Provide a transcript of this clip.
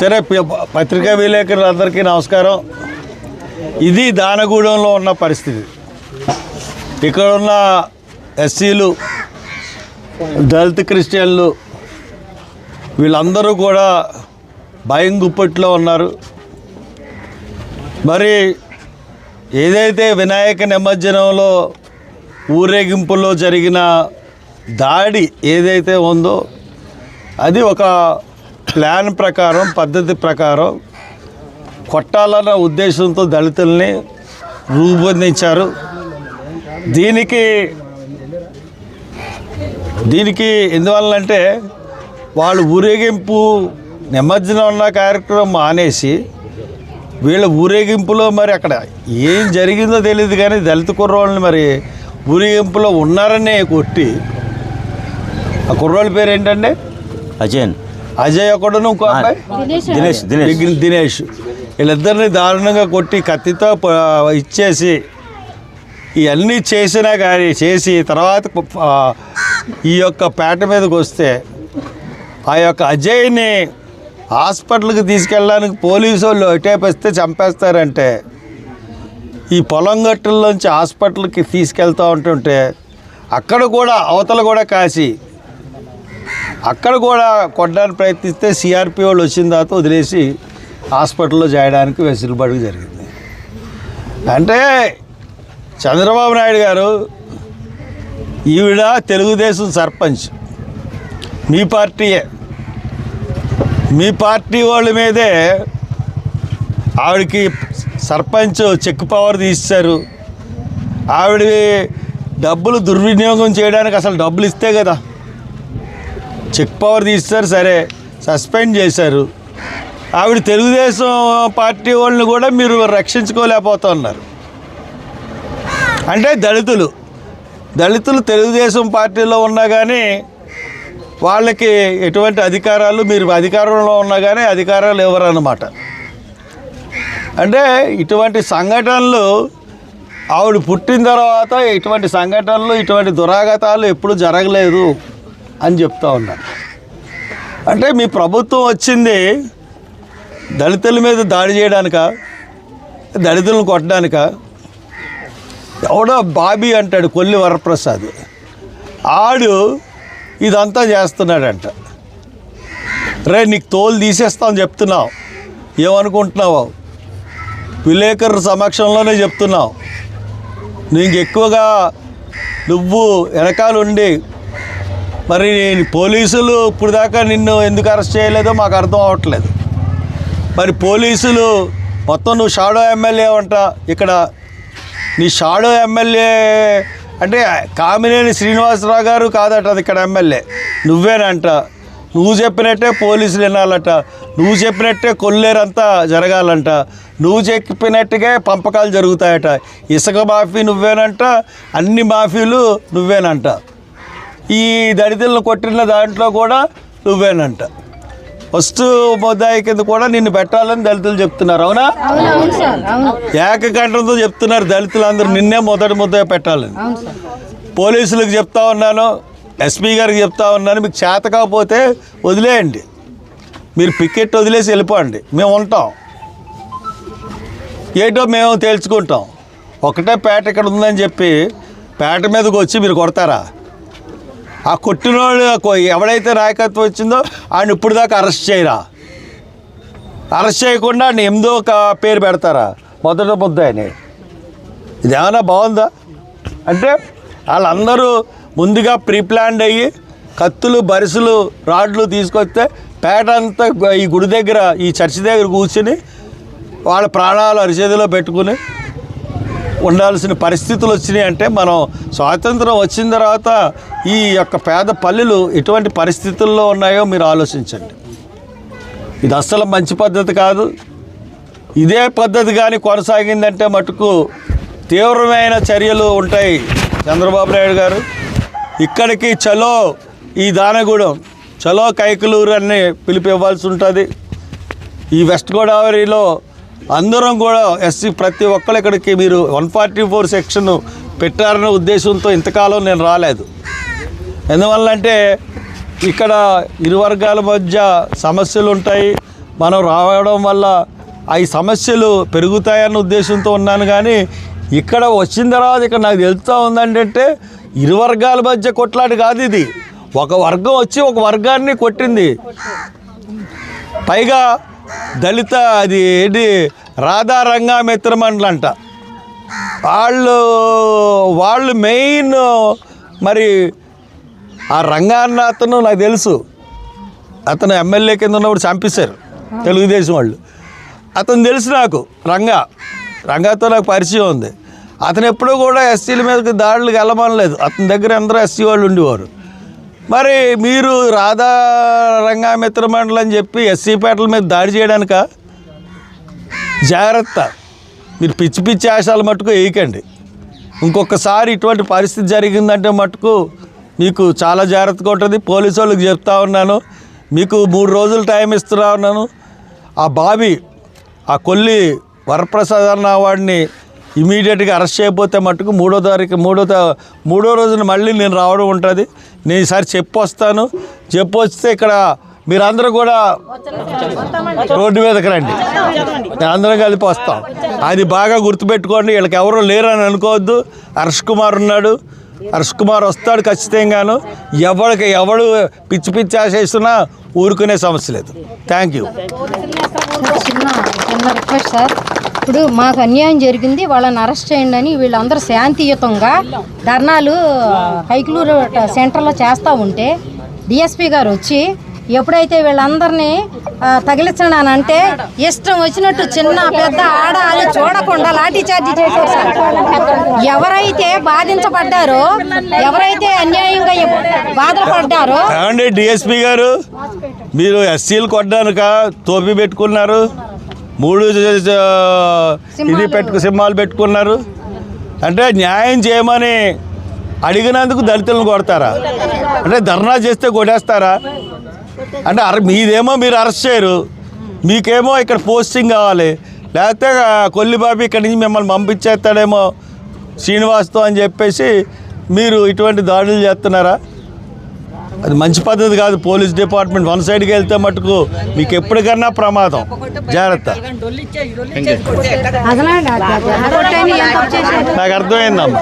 సరే పత్రికా విలేకరులందరికీ నమస్కారం. ఇది దానగూడెంలో ఉన్న పరిస్థితి. ఇక్కడ ఉన్న ఎస్సీలు దళిత క్రిస్టియన్లు వీళ్ళందరూ కూడా భయం గుప్పట్లో ఉన్నారు. మరి ఏదైతే వినాయక నిమజ్జనంలో ఊరేగింపులో జరిగిన దాడి ఏదైతే ఉందో అది ఒక ప్లాన్ ప్రకారం పద్ధతి ప్రకారం కొట్టాలన్న ఉద్దేశంతో దళితుల్ని రూపొందించారు. దీనికి దీనికి ఎందువల్లంటే వాళ్ళు ఊరేగింపు నిమజ్జనం ఉన్న కార్యక్రమం మానేసి వీళ్ళ ఊరేగింపులో మరి అక్కడ ఏం జరిగిందో తెలియదు కానీ దళిత కుర్రోళ్ళని మరి ఊరేగింపులో ఉన్నారనే కొట్టి ఆ కుర్రోళ్ళ పేరు ఏంటండి అజయన్. అజయ్ ఒకడును ఇంకో అబ్బాయి? దినేష్. దినేష్ దినేష్. వీళ్ళిద్దరిని దారుణంగా కొట్టి కత్తితో ఇచ్చేసి ఇవన్నీ చేసినా కానీ చేసి తర్వాత ఈ యొక్క పేట మీదకి వస్తే ఆ యొక్క అజయ్ని హాస్పిటల్కి తీసుకెళ్ళడానికి పోలీసు వాళ్ళు ఎటేపిస్తే చంపేస్తారంటే ఈ పొలం గట్టుల్లోంచి హాస్పిటల్కి తీసుకెళ్తూ ఉంటుంటే అక్కడ కూడా అవతల కూడా కాసి అక్కడ కూడా కొట్టడానికి ప్రయత్నిస్తే సిఆర్పి వాళ్ళు వచ్చిన తర్వాత వదిలేసి హాస్పిటల్లో చేయడానికి వెసులుబాటు జరిగింది. అంటే చంద్రబాబు నాయుడు గారు ఈవిడ తెలుగుదేశం సర్పంచ్. మీ పార్టీయే. మీ పార్టీ వాళ్ళ మీదే ఆవిడకి సర్పంచ్ చెక్ పవర్ తీశారు. ఆవిడ డబ్బులు దుర్వినియోగం చేయడానికి అసలు డబ్బులు ఇస్తే కదా. చెక్ పవర్ తీస్తారు సరే. సస్పెండ్ చేశారు. ఆవిడ తెలుగుదేశం పార్టీ వాళ్ళని కూడా మీరు రక్షించుకోలేకపోతున్నారు. అంటే దళితులు. దళితులు తెలుగుదేశం పార్టీలో ఉన్నా కానీ వాళ్ళకి ఎటువంటి అధికారాలు మీరు అధికారంలో ఉన్నా కానీ అధికారాలు ఇవ్వరు అన్నమాట అంటే ఇటువంటి సంఘటనలు ఆవిడ పుట్టిన తర్వాత ఇటువంటి సంఘటనలు ఇటువంటి దురాగతాలు ఎప్పుడు జరగలేదు. అని చెప్తా ఉన్నారు అంటే మీ ప్రభుత్వం వచ్చింది దళితుల మీద దాడి చేయడానిక? దళితులను కొట్టడానిక? ఎవడో బాబీ అంటాడు కొల్లి వరప్రసాద్. ఆడు ఇదంతా చేస్తున్నాడంట. రే నీకు తోలు తీసేస్తామని చెప్తున్నావు. ఏమనుకుంటున్నావు? విలేకరు సమక్షంలోనే చెప్తున్నావు. నీకు ఎక్కువగా నువ్వు వెనకాలండి మరి పోలీసులు ఇప్పుడు దాకా నిన్ను ఎందుకు అరెస్ట్ చేయలేదో మాకు అర్థం అవ్వట్లేదు. మరి పోలీసులు మొత్తం నువ్వు షాడో ఎమ్మెల్యే అంట ఇక్కడ నీ షాడో ఎమ్మెల్యే అంటే కామినేని శ్రీనివాసరావు గారు కాదట అది ఇక్కడ ఎమ్మెల్యే. నువ్వేనంట నువ్వు చెప్పినట్టే పోలీసులు వినాలట నువ్వు చెప్పినట్టే కొల్లేరంతా జరగాలంట నువ్వు చెప్పినట్టుగా పంపకాలు జరుగుతాయట. ఇసుక మాఫీ నువ్వేనంట అన్ని మాఫీలు నువ్వేనంట. ఈ దళితులను కొట్టిన దాంట్లో కూడా నువ్వేనంట. ఫస్ట్ ముద్దాయి కింద కూడా నిన్ను పెట్టాలని దళితులు చెప్తున్నారు అవునా? ఏకకంఠంతో చెప్తున్నారు దళితులు అందరూ నిన్నే మొదటి ముద్ద పెట్టాలని. పోలీసులకు చెప్తా ఉన్నాను ఎస్పీ గారికి చెప్తా ఉన్నాను మీకు చేత కాకపోతే వదిలేయండి. మీరు పికెట్ వదిలేసి వెళ్ళిపోండి మేము ఉంటాం. ఏటో మేము తేల్చుకుంటాం. ఒకటే పేట ఇక్కడ ఉందని చెప్పి పేట మీదకి వచ్చి మీరు కొడతారా? ఆ కొట్టినోళ్ళు ఎవడైతే నాయకత్వం వచ్చిందో ఆయన ఇప్పుడు దాకా అరెస్ట్ చేయరా? అరెస్ట్ చేయకుండా ఆయన ఎనిమిదో ఒక పేరు పెడతారా? మొదట ముద్ద ఇది ఏమైనా బాగుందా? అంటే వాళ్ళందరూ ముందుగా ప్రీప్లాన్డ్ అయ్యి కత్తులు బరిసెలు రాడ్లు తీసుకొస్తే పేట అంతా ఈ గుడి దగ్గర ఈ చర్చి దగ్గర కూర్చుని వాళ్ళ ప్రాణాలు అరిచేతిలో పెట్టుకుని ఉండాల్సిన పరిస్థితులు వచ్చినాయి అంటే మనం స్వాతంత్రం వచ్చిన తర్వాత ఈ యొక్క పేద పల్లెలు ఎటువంటి పరిస్థితుల్లో ఉన్నాయో మీరు ఆలోచించండి. ఇది అస్సలు మంచి పద్ధతి కాదు. ఇదే పద్ధతి కానీ కొనసాగిందంటే మటుకు తీవ్రమైన చర్యలు ఉంటాయి చంద్రబాబు నాయుడు గారు. ఇక్కడికి చలో ఈ దానగూడెం చలో కైకలూరు అని పిలిపివ్వాల్సి ఉంటుంది. ఈ వెస్ట్ గోదావరిలో అందరం కూడా ఎస్సీ ప్రతి ఒక్కరు ఇక్కడికి మీరు వన్ ఫార్టీ ఫోర్ సెక్షన్ పెట్టారనే ఉద్దేశంతో ఇంతకాలం నేను రాలేదు. ఎందువల్లంటే ఇక్కడ ఇరు వర్గాల మధ్య సమస్యలు ఉంటాయి. మనం రావడం వల్ల అవి సమస్యలు పెరుగుతాయన్న ఉద్దేశంతో ఉన్నాను కానీ ఇక్కడ వచ్చిన తర్వాత ఇక్కడ నాకు తెలుస్తూ ఉందంటే ఇరు వర్గాల మధ్య కొట్లాట కాదు ఇది. ఒక వర్గం వచ్చి ఒక వర్గాన్ని కొట్టింది. పైగా దళిత అది ఏంటి రాధా రంగా మిత్రమండలి అంట వాళ్ళు వాళ్ళు మెయిన్ మరి ఆ రంగాన్న అతను నాకు తెలుసు. అతను ఎమ్మెల్యే కింద ఉన్నప్పుడు చంపేశారు తెలుగుదేశం వాళ్ళు. అతను తెలుసు నాకు రంగా. రంగాతో నాకు పరిచయం ఉంది. అతను ఎప్పుడూ కూడా ఎస్సీల మీదకి దాడులకు వెళ్ళమనలేదు. అతని దగ్గర అందరూ ఎస్సీ వాళ్ళు ఉండేవారు. మరి మీరు రాధా రంగా మిత్ర మండలి అని చెప్పి ఎస్సీ పేటల మీద దాడి చేయడానిక? జాగ్రత్త. మీరు పిచ్చి పిచ్చి ఆశాలు మటుకు వేయకండి. ఇంకొకసారి ఇటువంటి పరిస్థితి జరిగిందంటే మటుకు మీకు చాలా జాగ్రత్తగా ఉంటుంది. పోలీసు వాళ్ళకి చెప్తా ఉన్నాను. మీకు మూడు రోజులు టైం ఇస్తున్నా ఉన్నాను. ఆ బావి ఆ కొల్లి వరప్రసాద్ అన్న వాడిని ఇమీడియట్గా అరెస్ట్ చేయకపోతే మటుకు మూడో తారీఖు మూడో మూడో రోజున మళ్ళీ నేను రావడం ఉంటుంది. నేను ఈసారి చెప్పొస్తాను. చెప్పొస్తే ఇక్కడ మీరందరూ కూడా రోడ్డు మీదకి రండి. అందరం కలిపి వస్తాం. అది బాగా గుర్తుపెట్టుకోండి. వీళ్ళకి ఎవరు లేరని అనుకోవద్దు. హర్ష్ కుమార్ ఉన్నాడు. హర్ష్ కుమార్ వస్తాడు ఖచ్చితంగాను. ఎవరికి ఎవడు పిచ్చి పిచ్చి ఆశిస్తున్నా ఊరుకునే సమస్య లేదు. థ్యాంక్ యూ చిన్న రిక్వెస్ట్ సార్. ఇప్పుడు మాకు అన్యాయం జరిగింది వాళ్ళని అరెస్ట్ చేయండి అని వీళ్ళందరూ శాంతియుతంగా ధర్నాలు కైకులూరు సెంటర్లో చేస్తూ ఉంటే డిఎస్పి గారు వచ్చి ఎప్పుడైతే వీళ్ళందరినీ తగిలించడానంటే ఇష్టం వచ్చినట్టు చిన్న పెద్ద ఆడ అని చూడకుండా లాఠీ చార్జీ చేశారు ఎవరైతే బాధించబడ్డారో ఎవరైతే అన్యాయంగా బాధలు పడ్డారో డిఎస్పీ గారు? మీరు ఎస్సీలు కొట్టడానిక? తోపి పెట్టుకున్నారు? మూడు ఇది పెట్టుకు సింహాలు పెట్టుకున్నారు. అంటే న్యాయం చేయమని అడిగినందుకు దళితులను కొడతారా? అంటే ధర్నా చేస్తే కొట్టేస్తారా? అంటే అర మీదేమో మీరు అరెస్ట్ చేయరు. మీకేమో ఇక్కడ పోస్టింగ్ కావాలి. లేకపోతే కొల్లిబాబు ఇక్కడి నుంచి మిమ్మల్ని పంపించేస్తాడేమో శ్రీనివాస్తో అని చెప్పేసి మీరు ఇటువంటి దాడులు చేస్తున్నారా? అది మంచి పద్ధతి కాదు. పోలీస్ డిపార్ట్మెంట్ వన్ సైడ్కి వెళ్తే మటుకు మీకు ఎప్పటికన్నా ప్రమాదం. జాగ్రత్త. నాకు అర్థమైందమ్మా.